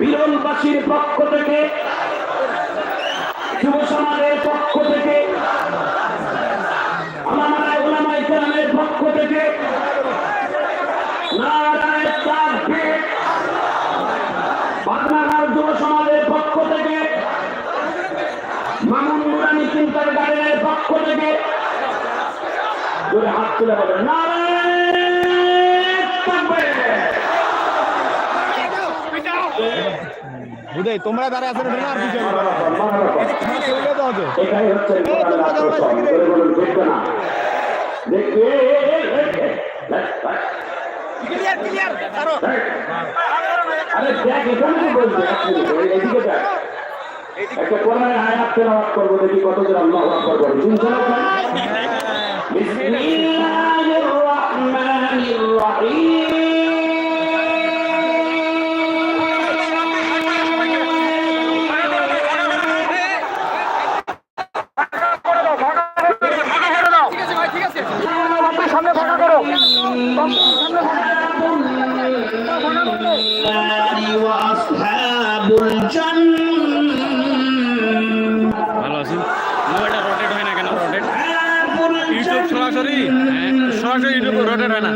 বিরলবাসীর পক্ষ থেকে, যুব সমাজের পক্ষ থেকে পক্ষ থেকে পক্ষ থেকে চিন্তার পক্ষ থেকে হাত তুলে বলেন, নারায়ণ তাকবীর বুঝাই তোমরা দাঁড়ায় আছো না আর পিছনে চলে দাও তো এটাই হচ্ছে কোরআনের আকর্ষণ করে বলুন দেখবে না দেখবে আরে দেখ এখানে কি বলছে এদিকে দেখ একটা কোরআনের আয়াত তেলাওয়াত করব দেখি কত জন আল্লাহু আকবার মোবাইলটা রোটেট হয় না কেন? রোটেট ইউটিউব সরাসরি হ্যাঁ, সরাসরি ইউটিউব রোটেট হয় না।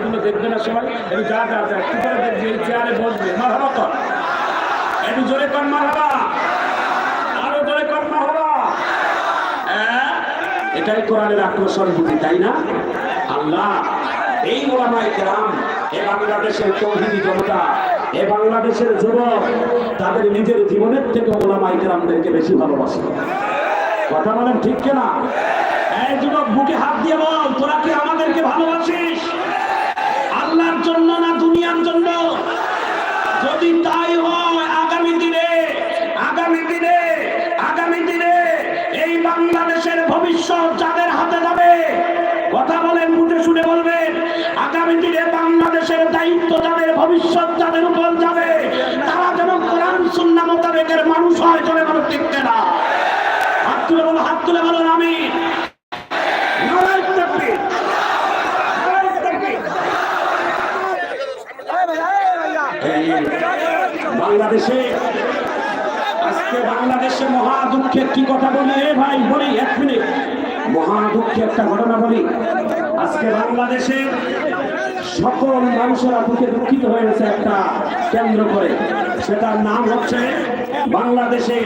ভাইগুলো দেখবে না সবাই? একটু যা যা যা, কি করে দেখবে? এই চেয়ারে বসবে। মারহাবা কর। একটু জোরে কর মারহাবা। আরও জোরে কর মারহাবা। হ্যাঁ? এটাই কোরআনের আকর্ষণ বুঝি তাই না? আল্লাহ, এই ওলামাই কেরাম, এ বাংলাদেশের তৌহিদি জনতা, এ বাংলাদেশের যুবক, তাদের নিজের জীবনের থেকে ওলামাই কেরামদেরকে বেশি ভালোবাসে। কথা বলেন ঠিক কিনা? এই যুবক, বুকে হাত দিয়ে বল তোরা কি আমাদেরকে ভালোবাসিস আল্লাহর জন্য না দুনিয়ার জন্য যদি তাই হয় আগামী দিনে আগামী দিনে আগামী দিনে এই বাংলাদেশের ভবিষ্যৎ যাদের হাতে যাবে কথা বলেন বুঝে শুনে বলবেন আগামী দিনে বাংলাদেশের দায়িত্ব যাদের ভবিষ্যৎ যাদের উপর যাবে তারা যেন কোরআন সুন্না মোতাবেকের মানুষ হয় চলে মানুষ টিকতে না হাত তুলে বলো হাত তুলে বলো আমি বাংলাদেশে, আজকে বাংলাদেশে মহা দুঃখের কি কথা বলি? এ ভাই, বলি, এক মিনিট। মহা দুঃখে একটা ঘটনা বলি। আজকে বাংলাদেশে সকল মানুষেরা দুঃখে দুঃখিত হয়েছে একটা কেন্দ্র করে। সেটার নাম হচ্ছে বাংলাদেশে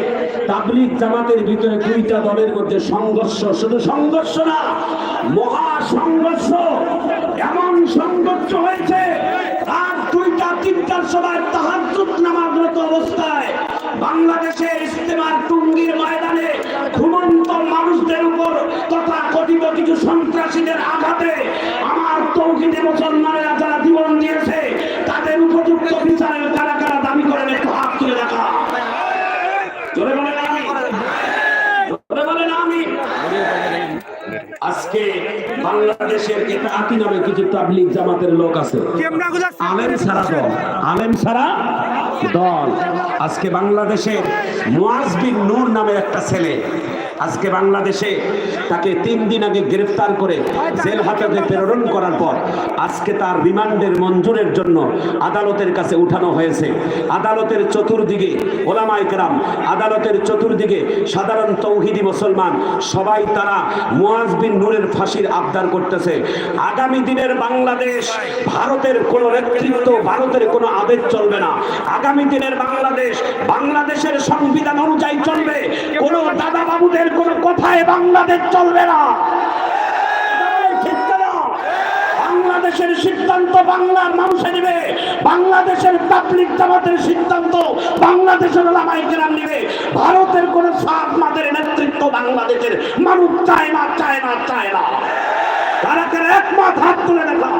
তাবলিগ জামাতের ভিতরে দুইটা দলের মধ্যে সংঘর্ষ, শুধু সংঘর্ষ না মহা সংঘর্ষ এমন সংঘর্ষ হয়েছে, আর দুইটা, তিনটার সময় তাহাজুদ নামাজরত অবস্থায় বাংলাদেশের ইস্তেমার টুঙ্গির ময়দানে ঘুমন্ত মানুষদের উপর তথা কথিত কিছু সন্ত্রাসীদের আঘাতে আমার তৌহিদে মুসলমানেরা যারা জীবন দিয়েছে তাদের উপযুক্ত বিচারের কারা কারা দাবি করেন একটু হাত তুলে দেখা জোরে বলেন আমি জোরে বলেন আমি আজকে বাংলাদেশের এটা আতি নামে কিছু তাবলিগ জামাতের লোক আছে। আলেম ছাড়া দল। আলেম ছাড়া দল। আজকে বাংলাদেশে মুয়াজ বিন নূর নামে একটা ছেলে। আজকে বাংলাদেশে তাকে তিন দিন আগে গ্রেফতার করে জেল হাজতে প্রেরণ করার পর আজকে তার রিমান্ডের মঞ্জুরের জন্য আদালতের কাছে উঠানো হয়েছে। আদালতের চতুর্দিকে ওলামাই কেরাম আদালতের চতুর্দিকে সাধারণ তৌহিদি মুসলমান সবাই তারা মুয়াজ বিন নূরের ফাঁসির আবদার করতেছে। আগামী দিনের বাংলাদেশ ভারতের কোনো নেতৃত্ব ভারতের কোনো আদেশ চলবে না। আগামী দিনের বাংলাদেশ বাংলাদেশের সংবিধান অনুযায়ী চলবে। কোনো দাদা বাবুদের কোনো কথায় বাংলাদেশ চলবে ঠিক না? বাংলাদেশের সিদ্ধান্ত বাংলার মানুষে নেবে। বাংলাদেশের পাবলিক জামাতের সিদ্ধান্ত বাংলাদেশের ওলামাই কেরাম নেবে। ভারতের কোন সাত মাদের নেতৃত্ব বাংলাদেশের। মানুষ চায় না চায় না চায় না। তারা তারা একমত হাত তুলে দেখা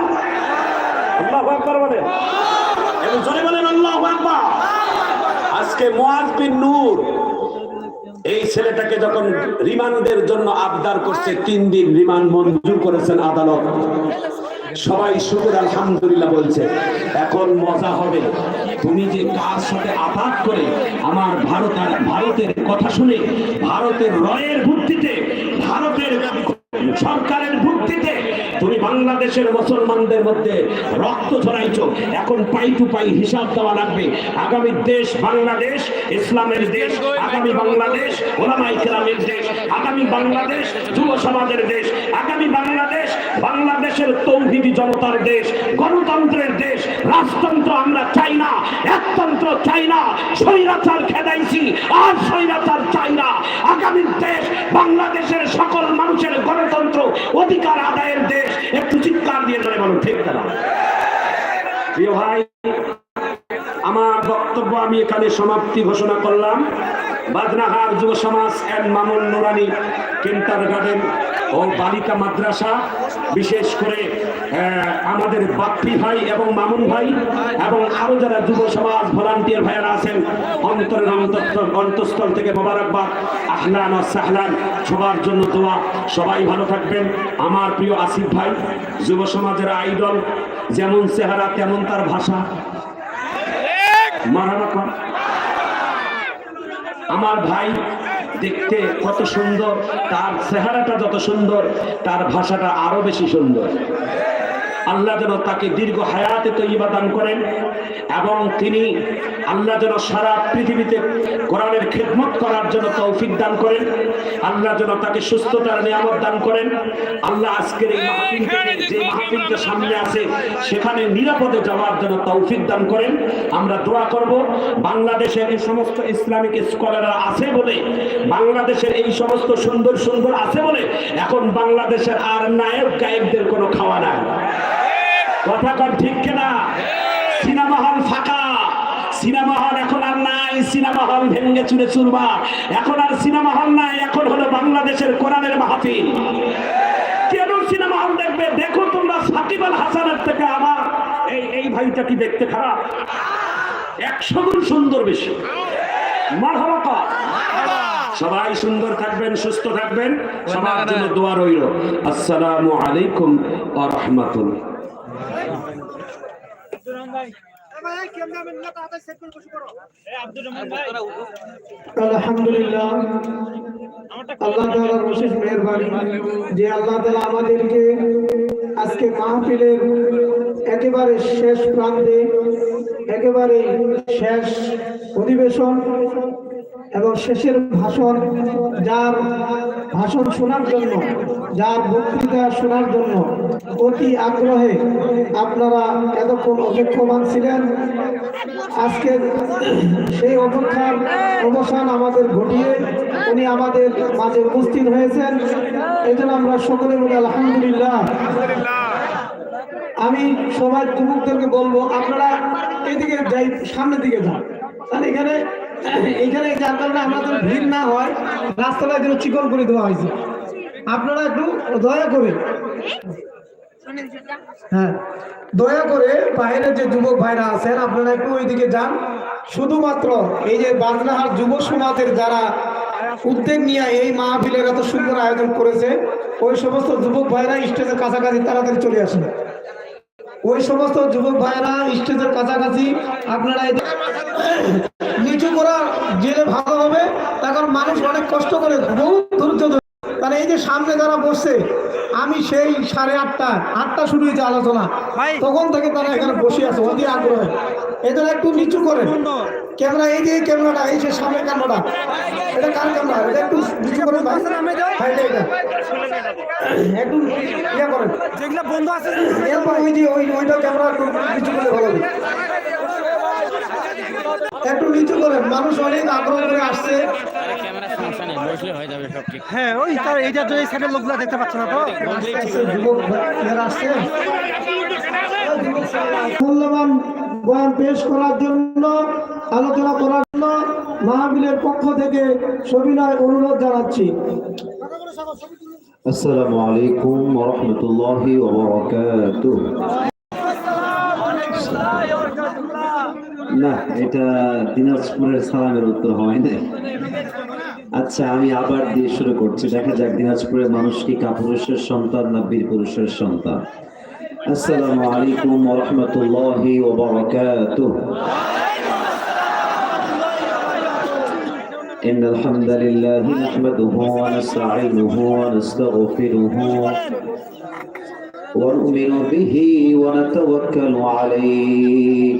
আল্লাহ আকবার আজকে মুয়াজ বিন নূর এই ছেলেটাকে যখন রিমান্ডের জন্য আবদার করছে, তিন দিন রিমান্ড মঞ্জুর করেছেন আদালত। সবাই শুকুর, আলহামদুলিল্লাহ বলছে, এখন মজা হবে। তুমি যে কার সাথে আঘাত করে আমার ভারত আর ভারতের কথা শুনে, ভারতের রয়ের ভিত্তিতে ভারতের সরকারের ভিত্তিতে তুমি বাংলাদেশের মুসলমানদের মধ্যে রক্ত ছড়াইছ। এখন পাই টু পাই হিসাব দেওয়া লাগবে। আগামী দেশ বাংলাদেশ, ইসলামের দেশ, আগামী বাংলাদেশ, ওলামাই ইসলামের দেশ, আগামী বাংলাদেশ, যুব সমাজের দেশ, আগামী বাংলাদেশ, বাংলাদেশের তৌহিদি জনতার দেশ, গণতন্ত্রের দেশ, রাজতন্ত্র আমরা চাই না, একতন্ত্র চাই না, স্বৈরাচার খেদাইছি, আর স্বৈরাচার চাই না। আগামী দেশ বাংলাদেশের সকল মানুষের গণতন্ত্র, অধিকার আদায়ের দেশ একটু চিৎকার দিয়ে ধরে বলো ঠিক না? প্রিয় ভাই, আমার বক্তব্য আমি এখানে সমাপ্তি ঘোষণা করলাম। বাদনাহার যুব সমাজ and Mamun Nurani kinder garden ও বালিকা মাদ্রাসা বিশেষ করে আমাদের বাপ্পি ভাই এবং মামুন ভাই এবং আরও যারা যুব সমাজ ভলান্টিয়ার ভাইয়ারা আছেন, অন্তরের অন্তঃস্থল অন্তঃস্থল থেকে মোবারকবাদ, আহলান ও সাহলান, সবার জন্য দোয়া, সবাই ভালো থাকবেন। আমার প্রিয় আসিফ ভাই, যুব সমাজের আইডল, যেমন চেহারা, তেমন তার ভাষা। মারানা আমার ভাই দেখতে কত সুন্দর তার চেহারাটা যত সুন্দর তার ভাষাটা আরও বেশি সুন্দর। আল্লাহ যেন তাকে দীর্ঘ হায়াতে তৈবা দান করেন এবং তিনি আল্লাহ যেন সারা পৃথিবীতে কোরআনের খেদমত করার জন্য তৌফিক দান করেন আল্লাহ যেন তাকে সুস্থতার নিয়ামত দান করেন। আল্লাহ আজকের এই মাহফিল যে মাহফিলটা সামনে আছে সেখানে নিরাপদে যাওয়ার জন্য তৌফিক দান করেন। আমরা দোয়া করব বাংলাদেশের এই সমস্ত ইসলামিক স্কলাররা আছে বলে বাংলাদেশের এই সমস্ত সুন্দর সুন্দর আছে বলে এখন বাংলাদেশের আর নায়ক গায়কদের কোনো খাওয়া নাই। কথা ঠিক কিনা? সিনেমা হল ফাঁকা। সিনেমা হল এখন আর নাই, সিনেমা হল ভেঙ্গে চুরে চুরবা এখন আর সিনেমা হল নাই, এখন হলো বাংলাদেশের কোরআনের মাহফিল। কেন সিনেমা হল দেখবে? দেখো তোমরা সাকিব আল হাসানের থেকে আমার। এই এই ভাইটা কি দেখতে খারাপ? একশো গুণ সুন্দর বেশি। সবাই সুন্দর থাকবেন, সুস্থ থাকবেন। সবার জন্য দোয়া রইল। আসসালামু আলাইকুম ওয়া রাহমাতুল্লাহ। আলহামদুলিল্লাহ। আল্লাহ তাআলার বিশেষ মেহেরবানি যে আল্লাহ আমাদেরকে আজকে মাহফিলের একেবারে শেষ প্রান্তে একেবারে শেষ অধিবেশন এবং শেষের ভাষণ যার ভাষণ শোনার জন্য, যার বক্তৃতা শোনার জন্য অতি আগ্রহে আপনারা এতক্ষণ অপেক্ষমান ছিলেন। আজকে সেই অপেক্ষার অবসান আমাদের ঘটিয়ে উনি আমাদের মাঝে উপস্থিত হয়েছেন। এই জন্য আমরা সকলে বলি আলহামদুলিল্লাহ। আমি সবাই যুবকদেরকে বলব, আপনারা এদিকে যাই, সামনের দিকে যান। তাহলে এখানে এখানে যার কারণে আমাদের ভিড় না হয়, রাস্তাটা যেন চিকন করে দেওয়া হয়েছে। আপনারা একটু দয়া করে হ্যাঁ দয়া করে বাইরে যে যুবক ভাইরা আছেন, আপনারা একটু ওইদিকে যান। শুধুমাত্র এই যে বাজনাহার যুব সমাজের যারা উদ্যোগ নিয়ে এই মাহফিলের এত সুন্দর আয়োজন করেছে, ওই সমস্ত যুবক ভাইরা স্টেজের কাছাকাছি তাড়াতাড়ি চলে আসেন। ওই সমস্ত যুবক ভাইরা স্টেজের কাছাকাছি আপনারা নিচু করা জেলে ভালো হবে। তার কারণ মানুষ অনেক কষ্ট করে বহু ধরে। তাহলে এই যে সামনে যারা বসছে আমি সেই সাড়ে আটটা আটটা শুরু হয়েছে আলোচনা। তখন থেকে তারা এখানে বসে আছে অতি আগ্রহে। এদের একটু নিচু করে ক্যামেরা এই যে ক্যামেরাটা এই যে সামনে ক্যামেরাটা। এটা কার ক্যামেরা? এটা একটু নিচু করে ভাই। এটা। একটু ইয়ে করেন। যেগুলো বন্ধ আছে। এরপর ওই যে ওই ওইটা ক্যামেরা একটু নিচু করে ভালো। একটু নিচু মানুষ অনেক আগ্রহ করে আসছে। হ্যাঁ ওই তার এইটা তো এই লোকগুলা দেখতে না তো? মূল্যবান বয়ান পেশ করার জন্য আলোচনা করার জন্য মাহবিলের পক্ষ থেকে সবিনয় অনুরোধ জানাচ্ছি। আসসালামু আলাইকুম না এটা দিনাজপুরের সালামের উত্তর হয় নাই আচ্ছা আমি আবার দিয়ে শুরু করছি দেখা যাক দিনাজপুরের মানুষ কি কাপুরুষের সন্তান না বীর পুরুষের সন্তান আসসালামু আলাইকুম ওয়া রাহমাতুল্লাহি ওয়া বারাকাতুহু إن الحمد لله نحمده ونستعينه ونستغفره ونؤمن به ونتوكل عليه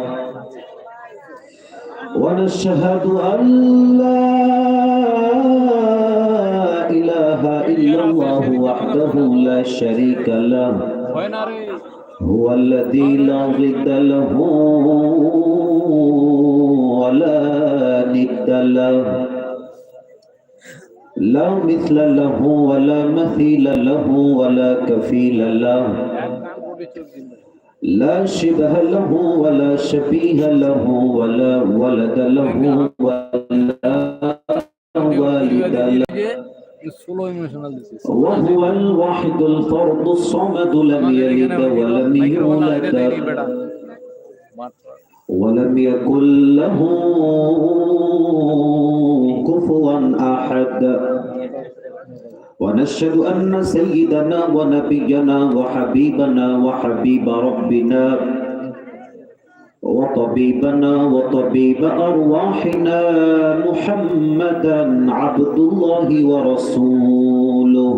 ونشهد أن لا إله إلا الله وحده لا شريك له. هو الذي لا ضد له ولا ند له. لا مثل له ولا مثيل له ولا كفيل له. لا شبه له ولا شبيه له ولا ولد له ولا والد له. وهو الواحد الفرد الصمد لم يلد ولم يولد. ولم يكن له كفوا أحد. ونشهد أن سيدنا ونبينا وحبيبنا وحبيب ربنا وطبيبنا وطبيب أرواحنا محمدا عبد الله ورسوله.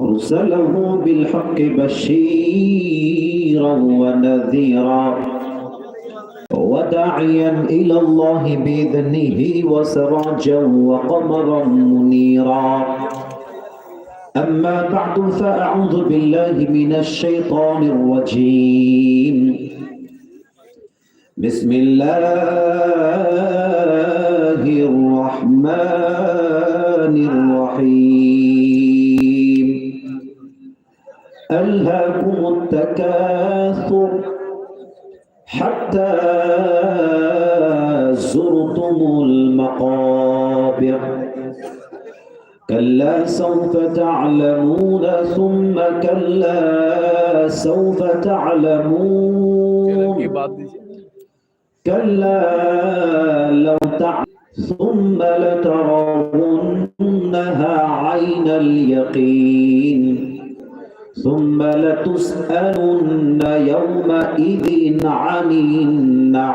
أرسله بالحق بشيرا ونذيرا وداعيا إلى الله بإذنه وسراجا وقمرا منيرا. أما بعد فأعوذ بالله من الشيطان الرجيم. بسم الله الرحمن الرحيم. ألهاكم التكاثر حتى زرتم المقابر. كلا سوف تعلمون ثم كلا سوف تعلمون. كلا لو تعلمون ثم لترونها عين اليقين. ثم لتسألن يومئذ عن النعيم.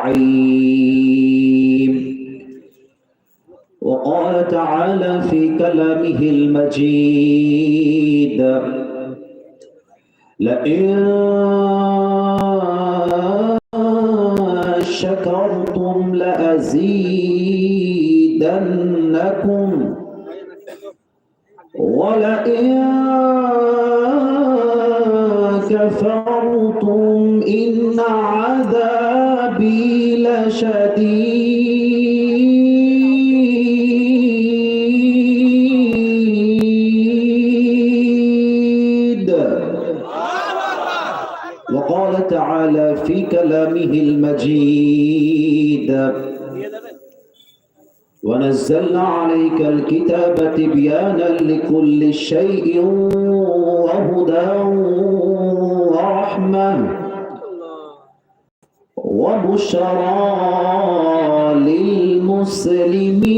وقال تعالى في كلامه المجيد لئن شكرتم لأزيدنكم ولئن كفرتم إن عذابي لشديد. ونزلنا عليك الكتاب تبيانا لكل شيء وهدى ورحمة وبشرى للمسلمين.